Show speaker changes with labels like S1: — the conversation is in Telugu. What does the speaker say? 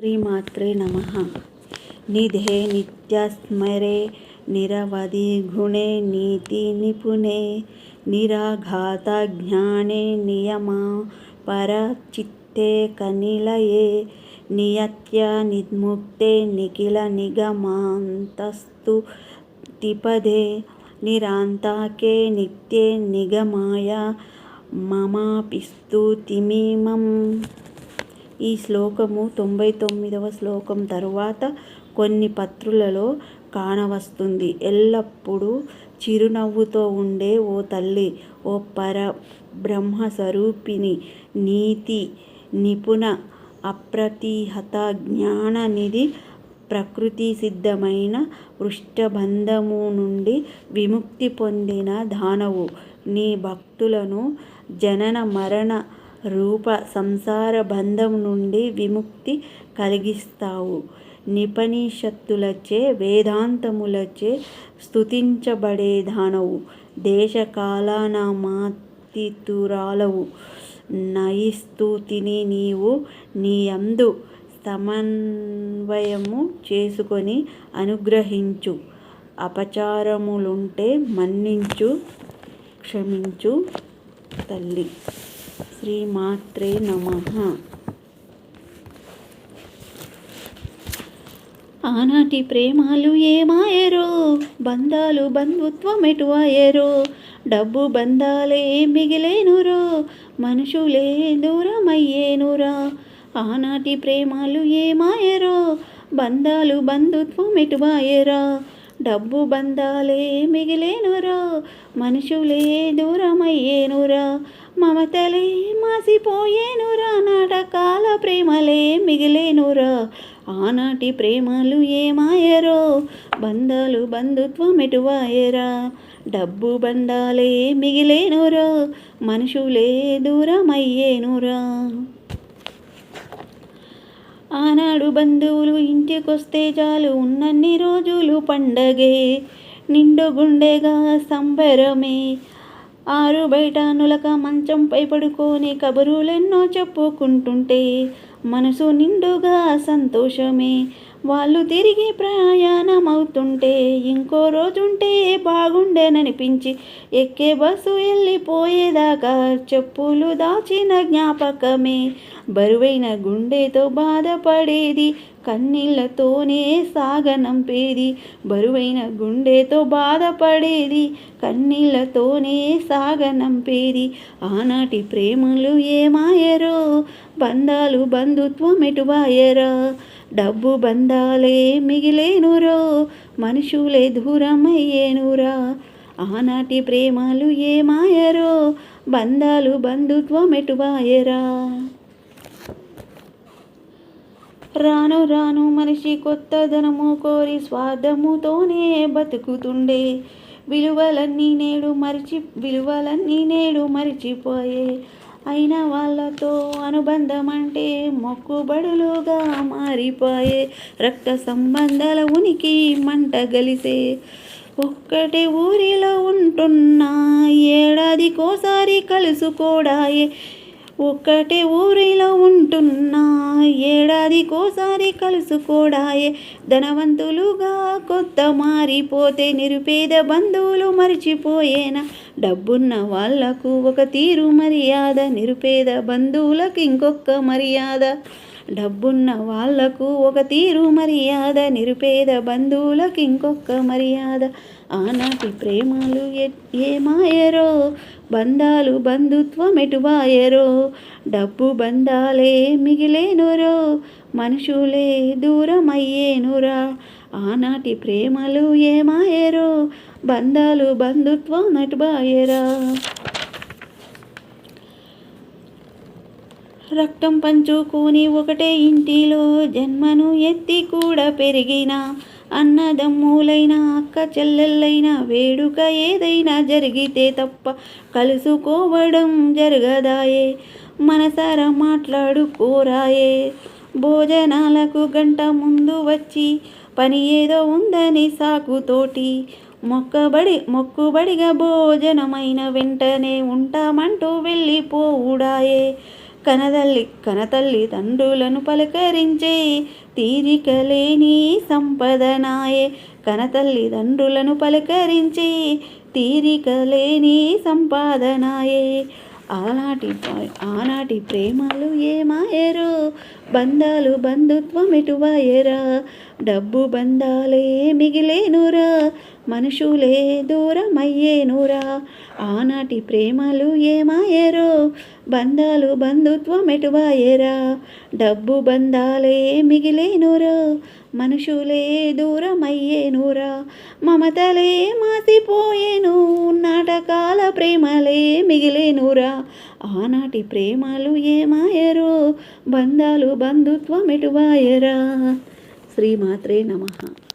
S1: శ్రీమాత్రే నమ. నిధే నిత్యస్మరే నిరవధి గుణే నీతి నిపుణే నిరాఘాత జ్ఞానే నియమా పరచిత్తే కనిలయే నియత్య నిర్ముక్తే నిఖిల నిగమాంతస్తు తిపదే నిరాంతాకే నిత్యే నిగమాయ మమాపిస్తు తిమీమం. ఈ శ్లోకము తొంభై తొమ్మిదవ శ్లోకం తరువాత కొన్ని పత్రులలో కానవస్తుంది. ఎల్లప్పుడూ చిరునవ్వుతో ఉండే ఓ తల్లి ఓ పర బ్రహ్మ స్వరూపిణి నీతి నిపుణ అప్రతిహత జ్ఞాననిధి ప్రకృతి సిద్ధమైన వృష్టబంధము నుండి విముక్తి పొందిన దానవు. నీ భక్తులను జనన మరణ రూప సంసార బంధం నుండి విముక్తి కలిగిస్తావు. నిపనిషత్తులచే వేదాంతములచే స్థుతించబడే దానవు దేశకాలనామాతీతురాలవు నయిస్తుతిని నీవు నీయందు సమన్వయము చేసుకొని అనుగ్రహించు. అపచారములుంటే మన్నించు క్షమించు తల్లి. శ్రీమాత్రే నమ. ఆనాటి ప్రేమాలు ఏమాయరో? బంధాలు బంధుత్వం ఎటువాయరో డబ్బు బంధాలే మిగిలేనురో? మనుషులే దూరమయ్యేనురా? ఆనాటి ప్రేమాలు ఏమాయరో? బంధాలు బంధుత్వం ఎటువాయరా డబ్బు బంధాలే మిగిలేనురా మనుషులే దూరమయ్యేనురా మమతలే మాసిపోయేనురా నాటకాల ప్రేమలే మిగిలేనురా ఆనాటి ప్రేమలు ఏమాయరో బంధాలు బంధుత్వం ఎటువాయరా డబ్బు బంధాలే మిగిలేనురా మనుషులే దూరమయ్యేనురా. ఆనాడు బంధువులు ఇంటికొస్తే చాలు ఉన్నన్ని రోజులు పండగే. నిండు గుండెగా సంబరమే. ఆరు బయట నులక మంచంపై పడుకొని కబురులెన్నో చెప్పుకుంటుంటే మనసు నిండుగా సంతోషమే. వాళ్ళు తిరిగి ప్రయాణం అవుతుంటే ఇంకో రోజుంటే బాగుండేననిపించి ఎక్కే బస్సు వెళ్ళిపోయేదాకా చెప్పులు దాచిన జ్ఞాపకమే. బరువైన గుండెతో బాధపడేది కన్నీళ్ళతోనే సాగనంపేది బరువైన గుండెతో బాధపడేది. కన్నీళ్ళతోనే సాగనంపేది ఆనాటి ప్రేమలు ఏమాయరో? బంధాలు బంధుత్వం ఎటువాయరా డబ్బు బంధాలే మిగిలేనురో? మనుషులే దూరమయ్యేనురా? ఆనాటి ప్రేమలు ఏమాయరో? బంధాలు బంధుత్వం ఎటువాయరా రాను రాను మనిషి కొత్తదనము కోరి స్వార్థముతోనే బతుకుతుండే. విలువలన్నీ నేడు మరిచి విలువలన్నీ నేడు మరిచిపోయే. అయిన వాళ్ళతో అనుబంధం అంటే మొక్కుబడులుగా మారిపోయే. రక్త సంబంధాల ఉనికి మంట గలిసే. ఒక్కటే ఊరిలో ఉంటున్నా ఏడాదికోసారి కలుసుకోడాయే. ఒక్కటే ఊరిలో ఉంటున్నా ఏడాదికోసారి కలుసుకోడాయే. ధనవంతులుగా కొత్త మారిపోతే నిరుపేద బంధువులు మరిచిపోయేనా? డబ్బున్న వాళ్ళకు ఒక తీరు మర్యాద నిరుపేద బంధువులకు ఇంకొక మర్యాద. డబ్బున్న వాళ్ళకు ఒక తీరు మర్యాద నిరుపేద బంధువులకు ఇంకొక మర్యాద. ఆనాటి ప్రేమలు ఏమాయరో? బంధాలు బంధుత్వం ఎటువాయరో డబ్బు బంధాలే మిగిలేనురో? మనుషులే దూరమయ్యేనురా? ఆనాటి ప్రేమలు ఏమాయరో? బంధాలు బంధుత్వం నటుబాయరా రక్తం పంచుకొని ఒకటే ఇంటిలో జన్మను ఎత్తి కూడా పెరిగిన అన్నదమ్ములైన అక్క చెల్లెళ్ళైన వేడుక ఏదైనా జరిగితే తప్ప కలుసుకోవడం జరగదాయే. మనసారా మాట్లాడుకోరాయే. భోజనాలకు గంట ముందు వచ్చి పని ఏదో ఉందని సాకుతోటి మొక్కబడి మొక్కుబడిగా భోజనమైన వెంటనే ఉంటామంటూ వెళ్ళిపోవుడాయే. కనదల్లి కనతల్లి తండ్రులను పలకరించే తీరిక లేని సంపదనాయే. కనతల్లి తండ్రులను పలకరించే తీరిక లేని సంపాదనాయే. ఆనాటి ఆనాటి ప్రేమలు ఏమాయరు? బంధాలు బంధుత్వం ఎటువాయరా? డబ్బు బంధాలే మిగిలేనురా? మనుషులే దూరమయ్యేనురా. ఆనాటి ప్రేమలు ఏమాయరు? బంధాలు బంధుత్వం ఎటువాయేరా డబ్బు బంధాలే మిగిలేనురా. మనుషులే దూరమయ్యేనురా. మమతలే మాసిపోయేను. నాటకాల ప్రేమలే మిగిలేనురా. ఆనాటి ప్రేమలు ఏమాయరు? బంధాలు బంధుత్వం ఎటువాయరా శ్రీమాత్రే నమః.